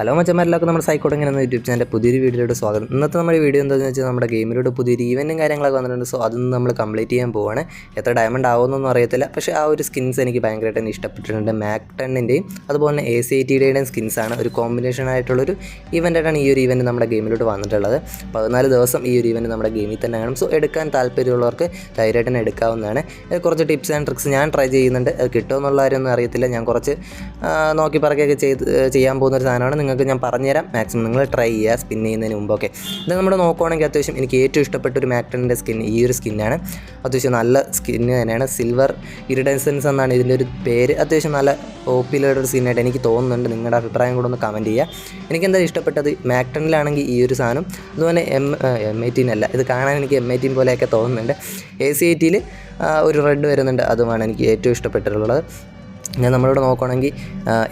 Hello മച്ചന്മാരെല്ലാവർക്കും നമ്മുടെ zygote ഇങ്ങനെ എന്ന യൂട്യൂബ് ചാനലിന്റെ പുതിയൊരു വീഡിയോയിലോട്ട് സ്വാഗതം. ഇന്നത്തെ നമ്മുടെ വീഡിയോ എന്താണെന്ന് വെച്ചാൽ നമ്മുടെ ഗെയിമിലൂടെ പുതിയൊരു ഈവന്റും കാര്യങ്ങളൊക്കെ വന്നിട്ടുണ്ട്. സോ അതൊന്നും നമ്മൾ കംപ്ലീറ്റ് ചെയ്യാൻ പോവാണ്. എത്ര ഡയമണ്ട് ആവുമെന്നൊന്നും അറിയത്തില്ല. പക്ഷേ ആ ഒരു സ്കിൻസ് എനിക്ക് ഭയങ്കരമായിട്ട് തന്നെ ഇഷ്ടപ്പെട്ടിട്ടുണ്ട്. മാക് ടെണ്ണിന്റെയും അതുപോലെ തന്നെ എ സി ഐ ടിയുടെയും സ്കിൻസാണ് ഒരു കോമ്പിനേഷൻ ആയിട്ടുള്ളൊരു ഇവന്റായിട്ടാണ് ഈ ഒരു ഇവന്റ് നമ്മുടെ ഗെയിമിലോട്ട് വന്നിട്ടുള്ളത്. പതിനാല് ദിവസം ഈ ഒരു ഇവന്റ് നമ്മുടെ ഗെയിമിൽ തന്നെ കാണും. സോ എടുക്കാൻ താല്പര്യമുള്ളവർക്ക് ധൈര്യമായിട്ട് തന്നെ എടുക്കാവുന്നതാണ്. കുറച്ച് ടിപ്സ് ആൻഡ് ട്രിക്സ് ഞാൻ ട്രൈ ചെയ്യുന്നുണ്ട്. അത് കിട്ടുമെന്നുള്ള കാര്യമൊന്നും അറിയത്തില്ല. ഞാൻ കുറച്ച് നോക്കി പറക്കുകയൊക്കെ ചെയ്ത് ചെയ്യാൻ പോകുന്ന ഒരു സാധനമാണ്. നിങ്ങൾക്ക് ഞാൻ പറഞ്ഞുതരാം. മാക്സിമം നിങ്ങൾ ട്രൈ ചെയ്യുക സ്പിൻ ചെയ്യുന്നതിന് മുമ്പൊക്കെ. ഇത് നമ്മൾ നോക്കുവാണെങ്കിൽ അത്യാവശ്യം എനിക്ക് ഏറ്റവും ഇഷ്ടപ്പെട്ട ഒരു മാക്ടണിന്റെ സ്കിൻ ഈ ഒരു സ്കിന്നാണ് അത്യാവശ്യം നല്ല സ്കിന്ന് തന്നെയാണ്. സിൽവർ ഇറിഡൻസൻസ് എന്നാണ് ഇതിന്റെ ഒരു പേര്. അത്യാവശ്യം നല്ല പോപ്പുലർ ഒരു സ്കിന്നായിട്ട് എനിക്ക് തോന്നുന്നുണ്ട്. നിങ്ങളുടെ അഭിപ്രായം കൂടെ ഒന്ന് കമന്റ് ചെയ്യുക. എനിക്ക് എന്താ ഇഷ്ടപ്പെട്ടത് മാക്ടണിലാണെങ്കിൽ ഈ ഒരു സാധനം. അതുപോലെ എം എം എയ്റ്റീൻ അല്ല. ഇത് കാണാൻ എനിക്ക് എം എയ്റ്റീൻ പോലെയൊക്കെ തോന്നുന്നുണ്ട്. എ സി എയ്റ്റിയിൽ ഒരു റെഡ് വരുന്നുണ്ട്. അതുമാണ് എനിക്ക് ഏറ്റവും ഇഷ്ടപ്പെട്ടിട്ടുള്ളത്. ഞാൻ നമ്മളിവിടെ നോക്കുകയാണെങ്കിൽ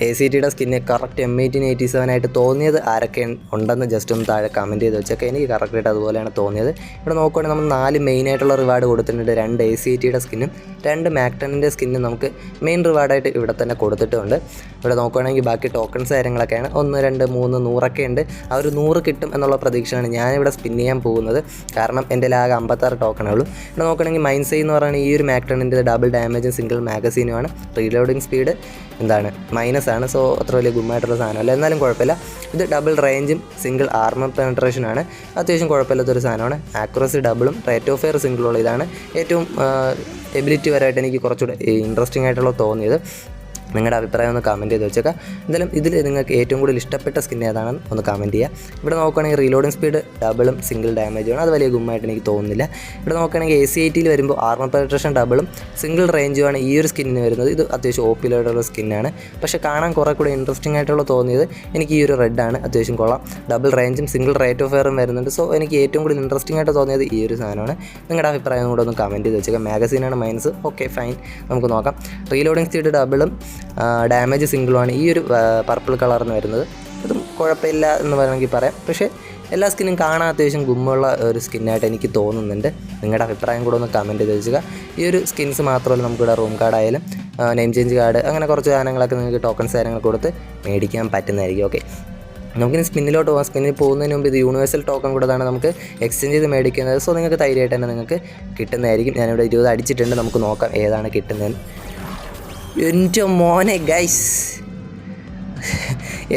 എ സി ടിയുടെ skin correct M eighteen eighty seven ആയിട്ട് തോന്നിയത് ആരൊക്കെ ഉണ്ടെന്ന് ജസ്റ്റ് ഒന്ന് താഴെ കമന്റ് ചെയ്ത് വെച്ചൊക്കെ. എനിക്ക് കറക്റ്റായിട്ട് അതുപോലെയാണ് തോന്നിയത്. ഇവിടെ നോക്കുകയാണെങ്കിൽ നമ്മൾ നാല് മെയിനായിട്ടുള്ള റിവാർഡ് കൊടുത്തിട്ടുണ്ട്. രണ്ട് എ സി ടിയുടെ സ്കിന്നും രണ്ട് മാക്ടണിന്റെ സ്കിന്ന് നമുക്ക് മെയിൻ റിവാർഡായിട്ട് ഇവിടെ തന്നെ കൊടുത്തിട്ടുണ്ട്. ഇവിടെ നോക്കുകയാണെങ്കിൽ ബാക്കി ടോക്കൺസ് കാര്യങ്ങളൊക്കെയാണ്. ഒന്ന് രണ്ട് മൂന്ന് നൂറൊക്കെ ഉണ്ട്. ആ ഒരു നൂറ് കിട്ടും എന്നുള്ള പ്രതീക്ഷയാണ് ഞാനിവിടെ സ്പിൻ ചെയ്യാൻ പോകുന്നത്. കാരണം എന്റെ ആകെ അമ്പത്താറ് ടോക്കണേ ഉള്ളൂ ഇവിടെ നോക്കുകയാണെങ്കിൽ മൈൻസൈ എന്ന് പറയുന്നത് ഈ ഒരു മാക്ടണിന്റെ ഡബിൾ ഡാമേജും സിംഗിൾ മാഗസീനുമാണ് റീലോഡിങ് സ്പീഡ് എന്താണ്? മൈനസ് ആണ്. സോ അത്ര വലിയ ഗുമ്മായിട്ടുള്ള സാധനമല്ല. എന്നാലും കുഴപ്പമില്ല. ഇത് ഡബിൾ റേഞ്ചും സിംഗിൾ ആർമർ പെനട്രേഷനാണ് അത്യാവശ്യം കുഴപ്പമില്ലാത്തൊരു സാധനമാണ്. ആക്യുറസി ഡബിളും റേറ്റ് ഓഫ് ഫെയർ സിംഗിളുള്ള ഇതാണ്. ഏറ്റവും എബിലിറ്റി വരായിട്ട് എനിക്ക് കുറച്ചുകൂടെ ഇൻട്രസ്റ്റിംഗ് ആയിട്ടുള്ള തോന്നിയത്. നിങ്ങളുടെ അഭിപ്രായം ഒന്ന് കമന്റ് ചെയ്ത് വെച്ചേക്കാം. എന്തായാലും ഇതിൽ നിങ്ങൾക്ക് ഏറ്റവും കൂടുതൽ ഇഷ്ടപ്പെട്ട സ്കിൻ ഏതാണെന്ന് ഒന്ന് കമന്റ് ചെയ്യുക ഇവിടെ നോക്കുകയാണെങ്കിൽ റീലോഡിംഗ് സ്പീഡ് ഡബിളും സിംഗിൾ ഡാമേജുമാണ് അത് വലിയ ഗുമ്മായിട്ട് എനിക്ക് തോന്നുന്നില്ല. ഇവിടെ നോക്കുകയാണെങ്കിൽ എ സി ഐ ടിയിൽ വരുമ്പോൾ ആർമർ പെനട്രേഷൻ ഡബിളും സിംഗിൾ റേഞ്ചുമാണ് ഈ ഒരു സ്കിന്നിന് വരുന്നത്. ഇത് അത്യാവശ്യം ഓപ്പിലായിട്ടുള്ള സ്കിന്നാണ് പക്ഷേ കാണാൻ കുറേ കൂടെ ഇൻട്രസ്റ്റിംഗ് ആയിട്ടുള്ള തോന്നിയത് എനിക്ക് ഈ ഒരു റെഡാണ് അത്യാവശ്യം കൊള്ളാം. ഡബിൾ റേഞ്ചും സിംഗിൾ റേറ്റ് ഓഫ് ഫെയറും വരുന്നുണ്ട്. സോ എനിക്ക് ഏറ്റവും കൂടുതൽ ഇൻട്രസ്റ്റിംഗ് ആയിട്ട് തോന്നിയത് ഈ ഒരു സാധനമാണ്. നിങ്ങളുടെ അഭിപ്രായം കൂടെ ഒന്ന് കമന്റ് ചെയ്ത് വെച്ചേക്കാം. മാഗസീനാണ് മൈനസ് ഓക്കെ ഫൈൻ നമുക്ക് നോക്കാം. റീലോഡിംഗ് സ്പീഡ് ഡബിളും ഡാമേജ് സിംഗിളുമാണ് ഈ ഒരു പർപ്പിൾ കളറിന് വരുന്നത്. അതും കുഴപ്പമില്ല എന്ന് വേണമെങ്കിൽ പറയാം. പക്ഷേ എല്ലാ സ്കിന്നും കാണാൻ അത്യാവശ്യം ഗുമ്മുള്ള ഒരു സ്കിന്നായിട്ട് എനിക്ക് തോന്നുന്നുണ്ട്. നിങ്ങളുടെ അഭിപ്രായം കൂടെ ഒന്ന് കമന്റ് ചെയ്ത് വെച്ചുക. ഈ ഒരു സ്കിൻസ് മാത്രമല്ല നമുക്കിവിടെ റൂം കാർഡായാലും നെയിം ചേഞ്ച് കാർഡ് അങ്ങനെ കുറച്ച് സാധനങ്ങളൊക്കെ നിങ്ങൾക്ക് ടോക്കൺസ് കാര്യങ്ങൾ കൊടുത്ത് മേടിക്കാൻ പറ്റുന്നതായിരിക്കും. ഓക്കെ നമുക്കിനി സ്പിന്നിലോട്ട് പോകാം സ്പിന്നിൽ പോകുന്നതിന് മുമ്പ് ഇത് യൂണിവേഴ്സൽ ടോക്കൺ കൂടെതാണ് നമുക്ക് എക്സ്ചേഞ്ച് ചെയ്ത് മേടിക്കുന്നത്. സോ നിങ്ങൾക്ക് ധൈര്യമായിട്ട് തന്നെ നിങ്ങൾക്ക് കിട്ടുന്നതായിരിക്കും. ഞാനിവിടെ ഇരുപത് അടിച്ചിട്ടുണ്ട്. നമുക്ക് നോക്കാം ഏതാണ് കിട്ടുന്നതെന്ന്. എന്റെ മോനെ ഗൈസ്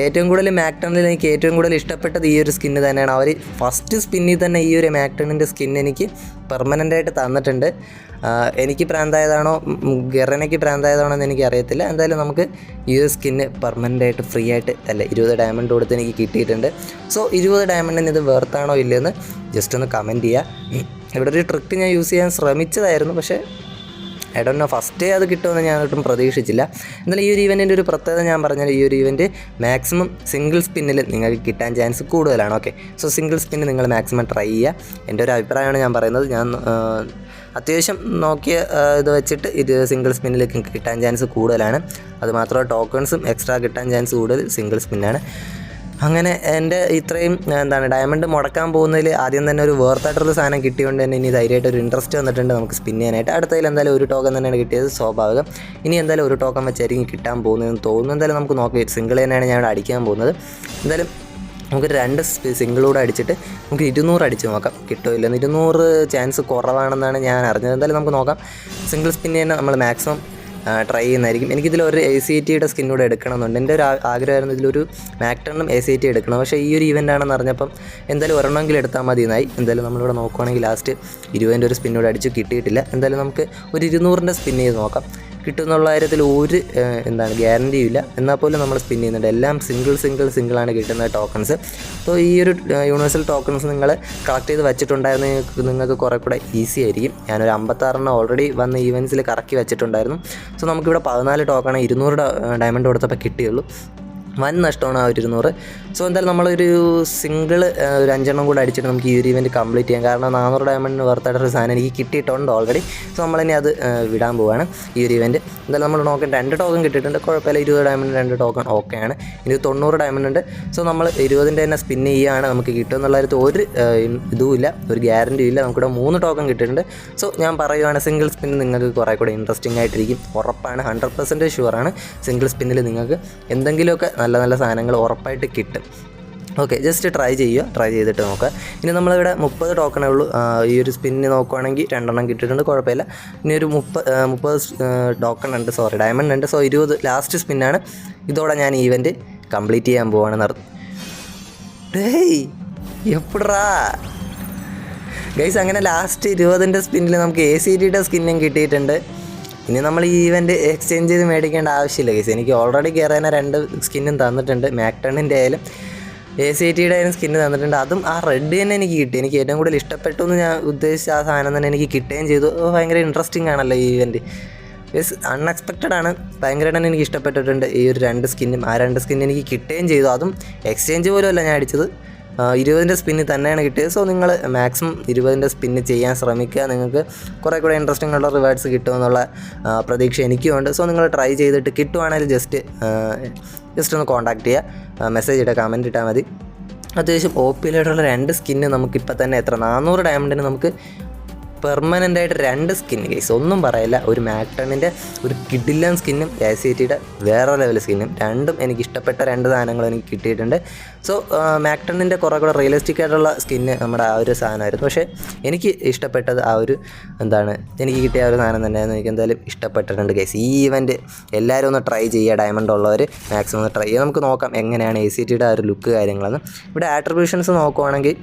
ഏറ്റവും കൂടുതൽ മാക്ടണിൽ എനിക്ക് ഏറ്റവും കൂടുതൽ ഇഷ്ടപ്പെട്ടത് ഈ ഒരു സ്കിന്ന് തന്നെയാണ്. അവർ ഫസ്റ്റ് സ്പിന്നിൽ തന്നെ ഈ ഒരു മാക്ടണിന്റെ സ്കിൻ എനിക്ക് പെർമനന്റായിട്ട് തന്നിട്ടുണ്ട്. എനിക്ക് പ്രാന്തായതാണോ ഗറനയ്ക്ക് പ്രാന്തായതാണോ എന്ന് എനിക്ക് അറിയത്തില്ല. എന്തായാലും നമുക്ക് ഈ ഒരു സ്കിന്ന് പെർമനന്റായിട്ട് ഫ്രീ ആയിട്ട് അല്ല ഇരുപത് ഡയമണ്ട് കൊടുത്ത് എനിക്ക് കിട്ടിയിട്ടുണ്ട്. സോ ഇരുപത് ഡയമണ്ടിന് ഇത് വേർത്താണോ ഇല്ലയെന്ന് ജസ്റ്റ് ഒന്ന് കമന്റ് ചെയ്യുക ഇവിടെ ഒരു ട്രിക്ക് ഞാൻ യൂസ് ചെയ്യാൻ ശ്രമിച്ചതായിരുന്നു പക്ഷേ ഐ ഫസ്റ്റ് ഡേ അത് കിട്ടുമെന്ന് ഞാൻ ഒട്ടും പ്രതീക്ഷിച്ചില്ല. എന്നാലും ഈ ഒരു ഇവന്റിന്റെ ഒരു പ്രത്യേകത ഞാൻ പറഞ്ഞാൽ ഈ ഒരു ഇവന്റ് മാക്സിമം സിംഗിൾ സ്പിന്നിൽ നിങ്ങൾക്ക് കിട്ടാൻ ചാൻസ് കൂടുതലാണ് ഓക്കെ സോ സിംഗിൾ സ്പിന്ന് നിങ്ങൾ മാക്സിമം ട്രൈ ചെയ്യുക. എന്റെ ഒരു അഭിപ്രായമാണ് ഞാൻ പറയുന്നത്. ഞാൻ അത്യാവശ്യം നോക്കിയ ഇത് വെച്ചിട്ട് ഇത് സിംഗിൾ സ്പിന്നിൽ കിട്ടാൻ ചാൻസ് കൂടുതലാണ്. അതുമാത്രമല്ല ടോക്കൺസും എക്സ്ട്രാ കിട്ടാൻ ചാൻസ് കൂടുതൽ സിംഗിൾ സ്പിന്നാണ് അങ്ങനെ എന്റെ ഇത്രയും എന്താണ് ഡയമണ്ട് മുടക്കാൻ പോകുന്നതിൽ ആദ്യം തന്നെ ഒരു വേർത്തായിട്ടുള്ള സാധനം കിട്ടിയതുകൊണ്ട് തന്നെ ഇനി ധൈര്യമായിട്ട് ഒരു ഇൻട്രസ്റ്റ് വന്നിട്ടുണ്ട് നമുക്ക് സ്പിൻ ചെയ്യാനായിട്ട്. അടുത്തതിൽ എന്തായാലും ഒരു ടോക്കൺ തന്നെയാണ് കിട്ടിയത് സ്വാഭാവികം. ഇനി എന്തായാലും ഒരു ടോക്കൺ വെച്ചായിരിക്കും കിട്ടാൻ പോകുന്നതെന്ന് തോന്നുന്നു. എന്തായാലും നമുക്ക് നോക്കാം സിംഗിൾ തന്നെയാണ് ഞാൻ അടിക്കാൻ പോകുന്നത്. എന്തായാലും നമുക്ക് രണ്ട് സിംഗിളൂടെ അടിച്ചിട്ട് നമുക്ക് ഇരുന്നൂറ് അടിച്ച് നോക്കാം കിട്ടോ ഇല്ലെന്ന് ഇരുന്നൂറ് ചാൻസ് കുറവാണെന്നാണ് ഞാൻ അറിഞ്ഞത്. എന്തായാലും നമുക്ക് നോക്കാം സിംഗിൾ സ്പിൻ തന്നെ നമ്മൾ മാക്സിമം ട്രൈ ചെയ്യുന്നതായിരിക്കും. എനിക്കിതിൽ ഒരു എ സി ടിയുടെ കൂടെ എടുക്കണമെന്നുണ്ട്. എന്റെ ഒരു ആഗ്രഹമായിരുന്നു ഇതിലൊരു മാക്ടണിനും എ സി ടി എടുക്കണം. പക്ഷേ ഈ ഒരു ഇവന്റ് ആണെന്ന് അറിഞ്ഞപ്പം എന്തായാലും ഒരെണ്ണമെങ്കിലും എടുത്താൽ മതി എന്നായി. എന്തായാലും നമ്മളിവിടെ നോക്കുവാണെങ്കിൽ ലാസ്റ്റ് ഇരുപതിന്റെ ഒരു സ്പിന്നൂടെ അടിച്ച് കിട്ടിയിട്ടില്ല. എന്തായാലും നമുക്ക് ഒരു ഇരുന്നൂറിന്റെ സ്പിൻ ചെയ്ത് നോക്കാം. കിട്ടുമെന്നുള്ള കാര്യത്തിൽ ഒരു എന്താണ് ഗ്യാരന്റിയും ഇല്ല എന്നാൽ പോലും നമ്മൾ സ്പിൻ ചെയ്യുന്നുണ്ട്. എല്ലാം സിംഗിൾ സിംഗിൾ സിംഗിളാണ് കിട്ടുന്ന ടോക്കൺസ് അപ്പോൾ ഈ ഒരു യൂണിവേഴ്സൽ ടോക്കൺസ് നിങ്ങൾ കളക്ട് ചെയ്ത് വെച്ചിട്ടുണ്ടായിരുന്നു. നിങ്ങൾക്ക് നിങ്ങൾക്ക് കുറേ കൂടെ ഈസി ആയിരിക്കും. ഞാനൊരു അമ്പത്താറെണ്ണം ഓൾറെഡി വന്ന ഈവൻസിൽ കറക്കി വെച്ചിട്ടുണ്ടായിരുന്നു. സോ നമുക്കിവിടെ പതിനാല് ടോക്കണേ ഇരുന്നൂറ് ഡയമണ്ട് കൊടുത്തപ്പോൾ കിട്ടിയുള്ളൂ. വൻ നഷ്ടമാണ് ആ ഒരു ഇരുന്നൂറ്. സോ എന്തായാലും നമ്മളൊരു സിംഗിൾ ഒരു അഞ്ചെണ്ണം കൂടെ അടിച്ചിട്ട് നമുക്ക് ഈ ഒരു ഇവന്റ് കംപ്ലീറ്റ് ചെയ്യാം. കാരണം നാനൂറ് ഡയമണ്ടിന് വർത്തായിട്ടൊരു സാധനം എനിക്ക് കിട്ടിയിട്ടുണ്ട് ഓൾറെഡി സോ നമ്മളിനി അത് വിടാൻ പോവാണ് ഈ ഒരു ഇവന്റ് എന്തായാലും നമ്മൾ നോക്കാൻ രണ്ട് ടോക്കൺ കിട്ടിയിട്ടുണ്ട്. കുഴപ്പമില്ല ഇരുപത് ഡയമണ്ട് രണ്ട് ടോക്കൺ ഓക്കെയാണ് ഇനി തൊണ്ണൂറ് ഡയമണ്ട് ഉണ്ട്. സോ നമ്മൾ ഇരുപതിന്റെ തന്നെ സ്പിൻ ചെയ്യുകയാണ് നമുക്ക് കിട്ടും എന്നുള്ള കാര്യത്തിൽ ഒരു ഇതുമില്ല ഒരു ഗ്യാരന്റി ഇല്ല. നമുക്കിവിടെ മൂന്ന് ടോക്കൺ കിട്ടിയിട്ടുണ്ട്. സോ ഞാൻ പറയുവാണ് സിംഗിൾ സ്പിൻ നിങ്ങൾക്ക് കുറേ കൂടെ ഇൻട്രസ്റ്റിംഗ് ആയിട്ടിരിക്കും. ഉറപ്പാണ് ഹൺഡ്രഡ് പെർസെന്റേജ് ഷുവറാണ് സിംഗിൾ സ്പിന്നിൽ നിങ്ങൾക്ക് എന്തെങ്കിലുമൊക്കെ നല്ല നല്ല സാധനങ്ങൾ ഉറപ്പായിട്ട് കിട്ടും. ഓക്കെ ജസ്റ്റ് ട്രൈ ചെയ്യുക. ട്രൈ ചെയ്തിട്ട് നോക്കുക. ഇനി നമ്മളിവിടെ മുപ്പത് ടോക്കണേ ഉള്ളൂ. ഈ ഒരു സ്പിന്നിന് നോക്കുവാണെങ്കിൽ രണ്ടെണ്ണം കിട്ടിയിട്ടുണ്ട്. കുഴപ്പമില്ല. ഇനി ഒരു മുപ്പത് മുപ്പത് ടോക്കൺ ഉണ്ട്. സോറി ഡയമണ്ട് ഉണ്ട്. സോ ഇരുപത് ലാസ്റ്റ് സ്പിന്നാണ് ഇതോടെ ഞാൻ ഈവന്റ് കംപ്ലീറ്റ് ചെയ്യാൻ പോവാണ്. നടത്തും ഡേയ് എപ്പോഴാ ഗൈസ് അങ്ങനെ ലാസ്റ്റ് ഇരുപതിന്റെ സ്പിന്നിൽ നമുക്ക് എ സി ഡിയുടെ സ്കിന്നും കിട്ടിയിട്ടുണ്ട്. ഇനി നമ്മൾ ഈ ഇവന്റ് എക്സ്ചേഞ്ച് ചെയ്ത് മേടിക്കേണ്ട ആവശ്യമില്ല കേസ് എനിക്ക് ഓൾറെഡി കയറാൻ രണ്ട് സ്കിന്നും തന്നിട്ടുണ്ട്. മാക്ടണിന്റെ ആയാലും എ സി ടിയുടെ ആയാലും സ്കിന്ന് തന്നിട്ടുണ്ട്. അതും ആ റെഡ് തന്നെ എനിക്ക് കിട്ടി. എനിക്ക് ഏറ്റവും കൂടുതൽ ഇഷ്ടപ്പെട്ടു എന്ന് ഞാൻ ഉദ്ദേശിച്ച ആ സാധനം തന്നെ എനിക്ക് കിട്ടുകയും ചെയ്തു. ഭയങ്കര ഇൻട്രസ്റ്റിംഗ് ആണല്ലോ ഈ ഇവന്റ് യെസ് അൺഎക്സ്പെക്റ്റഡ് ആണ്. ഭയങ്കരമായിട്ട് തന്നെ എനിക്ക് ഇഷ്ടപ്പെട്ടിട്ടുണ്ട് ഈ ഒരു രണ്ട് സ്കിന്നും ആ രണ്ട് സ്കിന്നും എനിക്ക് കിട്ടുകയും ചെയ്തു. അതും എക്സ്ചേഞ്ച് പോലും അല്ല ഞാൻ അടിച്ചത്. ഇരുപതിന്റെ സ്പിന്ന് തന്നെയാണ് കിട്ടിയത്. സോ നിങ്ങൾ മാക്സിമം ഇരുപതിന്റെ സ്പിന്ന് ചെയ്യാൻ ശ്രമിക്കുക. നിങ്ങൾക്ക് കുറേ കൂടെ ഇൻട്രസ്റ്റിംഗ് ഉള്ള റിവാർഡ്സ് കിട്ടുമെന്നുള്ള പ്രതീക്ഷ എനിക്കുമുണ്ട്. സോ നിങ്ങൾ ട്രൈ ചെയ്തിട്ട് കിട്ടുവാണെങ്കിൽ ജസ്റ്റ് ജസ്റ്റ് ഒന്ന് കോൺടാക്ട് ചെയ്യുക. മെസ്സേജ് ഇടുക കമന്റ് ഇട്ടാൽ മതി. അത്യാവശ്യം ഒ പിയിലായിട്ടുള്ള രണ്ട് സ്കിന്ന് നമുക്കിപ്പോൾ തന്നെ എത്ര? നാനൂറ് ഡയമണ്ടിന് നമുക്ക് പെർമനന്റ് ആയിട്ട് രണ്ട് സ്കിൻ കേസ് ഒന്നും പറയില്ല. ഒരു മാക്ടണിന്റെ ഒരു കിഡില്ലൻ സ്കിന്നും എ സി ടിയുടെ വേറെ ലെവൽ സ്കിന്നും രണ്ടും എനിക്ക് ഇഷ്ടപ്പെട്ട രണ്ട് സാധനങ്ങളും എനിക്ക് കിട്ടിയിട്ടുണ്ട്. സോ മാക്ടണിന്റെ കുറേ കൂടെ റിയലിസ്റ്റിക് ആയിട്ടുള്ള സ്കിന്ന് നമ്മുടെ ആ ഒരു സാധനമായിരുന്നു. പക്ഷേ എനിക്ക് ഇഷ്ടപ്പെട്ടത് ആ ഒരു എന്താണ് എനിക്ക് കിട്ടിയ ആ ഒരു സാധനം തന്നെയായിരുന്നു. എനിക്ക് എന്തായാലും ഇഷ്ടപ്പെട്ടിട്ടുണ്ട് കേസ് ഈ ഇവന്റ് എല്ലാവരും ഒന്ന് ട്രൈ ചെയ്യുക. ഡയമണ്ട് ഉള്ളവർ മാക്സിമം ഒന്ന് ട്രൈ ചെയ്യുക. നമുക്ക് നോക്കാം എങ്ങനെയാണ് എ സി ടിയുടെ ആ ഒരു ലുക്ക് കാര്യങ്ങളെന്ന്. ഇവിടെ ആട്രിബ്യൂഷൻസ് നോക്കുവാണെങ്കിൽ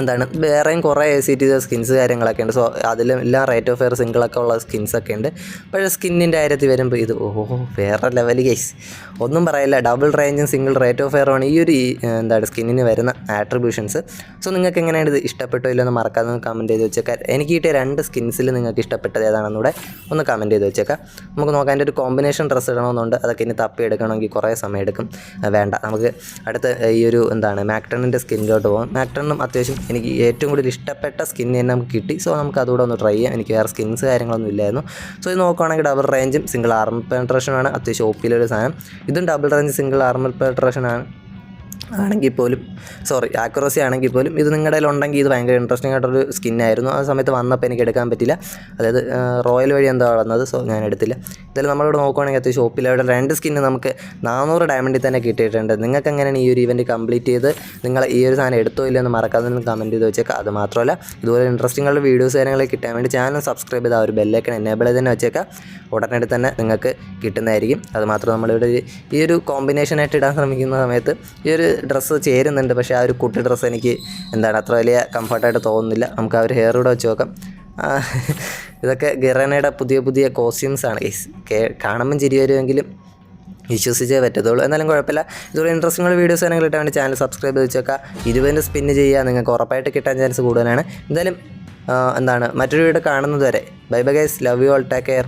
എന്താണ് വേറെയും കുറേ എ സി ടി സ്കിൻസ് കാര്യങ്ങളൊക്കെ ഉണ്ട്. സോ അതിലും എല്ലാം റേറ്റ് ഓഫ് ഫെയർ സിംഗിളൊക്കെ ഉള്ള സ്കിൻസ് ഒക്കെ ഉണ്ട്. പക്ഷേ സ്കിന്നിന്റെ കാര്യത്തിൽ വരുമ്പോൾ ഇത് ഓഹോ വേറെ ലെവൽ കേസ് ഒന്നും പറയില്ല ഡബിൾ റേഞ്ചും സിംഗിൾ റേറ്റ് ഓഫ് ഫെയറുമാണ് ഈ ഒരു എന്താണ് സ്കിന്നിന് വരുന്ന ആട്രിബ്യൂഷൻസ് സോ നിങ്ങൾക്ക് എങ്ങനെയാണ് ഇത് ഇഷ്ടപ്പെട്ടോ ഇല്ലെന്ന് മറക്കാതെ കമന്റ് ചെയ്ത് വെച്ചേക്കാം. എനിക്ക് കിട്ടിയ രണ്ട് സ്കിൻസിൽ നിങ്ങൾക്ക് ഇഷ്ടപ്പെട്ടത് ഏതാണെന്നൂടെ ഒന്ന് കമന്റ് ചെയ്ത് വെച്ചേക്കാം. നമുക്ക് നോക്കാം അതിന്റെ ഒരു കോമ്പിനേഷൻ ഡ്രസ്സ് ഇടണമെന്നുണ്ട്. അതൊക്കെ ഇനി തപ്പി എടുക്കണമെങ്കിൽ കുറേ സമയം എടുക്കും. വേണ്ട. നമുക്ക് അടുത്ത ഈ ഒരു എന്താണ് മാക്ടണിന്റെ സ്കിന്നിലോട്ട് പോകാം മാക്ടണും അത്യാവശ്യം എനിക്ക് ഏറ്റവും കൂടുതൽ ഇഷ്ടപ്പെട്ട സ്കിൻ തന്നെ നമുക്ക് കിട്ടി. സോ നമുക്ക് അതുകൂടെ ഒന്ന് ട്രൈ ചെയ്യാം. എനിക്ക് വേറെ സ്കിൻസ് കാര്യങ്ങളൊന്നും ഇല്ലായിരുന്നു. സോ ഇത് നോക്കുകയാണെങ്കിൽ ഡബിൾ റേഞ്ചും സിംഗിൾ ആർമർ പെൻട്രേഷനാണ് അത്യാവശ്യം ഒപ്പിയിലൊരു സാധനം. ഇതും ഡബിൾ റേഞ്ച് സിംഗിൾ ആർമർ പെൻട്രേഷനാണ് ആണെങ്കിൽ പോലും സോറി ആക്യുറസി ആണെങ്കിൽ പോലും ഇത് നിങ്ങളുടെ ഉണ്ടെങ്കിൽ ഇത് ഭയങ്കര ഇൻട്രസ്റ്റിംഗ് ആയിട്ടൊരു സ്കിന്നായിരുന്നു ആ സമയത്ത് വന്നപ്പോൾ എനിക്ക് എടുക്കാൻ പറ്റില്ല. അതായത് റോയൽ വഴി എന്താ വളർന്നത് സോ ഞാൻ എടുത്തില്ല. ഇതിൽ നമ്മളിവിടെ നോക്കുവാണെങ്കിൽ ഷോപ്പിൽ ഷോപ്പിലവിടെ രണ്ട് സ്കിന്ന് നമുക്ക് നാനൂറ് ഡയമണ്ടിൽ തന്നെ കിട്ടിയിട്ടുണ്ട്. നിങ്ങൾക്ക് എങ്ങനെയാണ് ഈ ഒരു ഇവന്റ് കംപ്ലീറ്റ് ചെയ്ത് നിങ്ങൾ ഈ ഒരു സാധനം എടുത്തോ ഇല്ലെന്ന് മറക്കാതെ നിന്ന് കമന്റ് ചെയ്ത് വെച്ചേക്കാം. അത് മാത്രമല്ല ഇതുപോലെ ഇൻട്രസ്റ്റിംഗ് ഉള്ള വീഡിയോസ് കാര്യങ്ങളൊക്കെ കിട്ടാൻ വേണ്ടി ചാനൽ സബ്സ്ക്രൈബ് ചെയ്ത് ആ ഒരു ബെല്ലൈക്കൺ എനേബിൾ ചെയ്ത് തന്നെ വെച്ചേക്കാം. ഉടനടി തന്നെ നിങ്ങൾക്ക് കിട്ടുന്നതായിരിക്കും. അത് മാത്രം നമ്മളിവിടെ ഈ ഒരു കോമ്പിനേഷനായിട്ട് ഇടാൻ ശ്രമിക്കുന്ന സമയത്ത് ഈ ഒരു ഡ്രസ്സ് ചേരുന്നുണ്ട്. പക്ഷേ ആ ഒരു കുട്ടി ഡ്രസ്സ് എനിക്ക് എന്താണ് അത്ര വലിയ കംഫർട്ടായിട്ട് തോന്നുന്നില്ല. നമുക്ക് ആ ഒരു ഹെയർ കൂടെ വെച്ച് നോക്കാം. ഇതൊക്കെ ഗിറാനയുടെ പുതിയ പുതിയ കോസ്റ്റ്യൂംസ് ആണ്. ഗൈസ് കാണുമ്പം ചിരി വരുമെങ്കിലും വിശ്വസിച്ചേ പറ്റത്തുള്ളൂ. എന്നാലും കുഴപ്പമില്ല. ഇതുപോലെ ഇൻട്രസ്റ്റിംഗ് ഉള്ള വീഡിയോസ് ആണെങ്കിൽ കിട്ടാൻ വേണ്ടി ചാനൽ സബ്സ്ക്രൈബ് ചെയ്ത് വെച്ചേക്കാം ഇരുപതിന്റെ സ്പിന്ന് ചെയ്യുക. നിങ്ങൾക്ക് ഉറപ്പായിട്ട് കിട്ടാൻ ചാൻസ് കൂടുതലാണ്. എന്തായാലും എന്താണ് മറ്റൊരു വീഡിയോ കാണുന്നതുവരെ. Bye bye guys love you all take care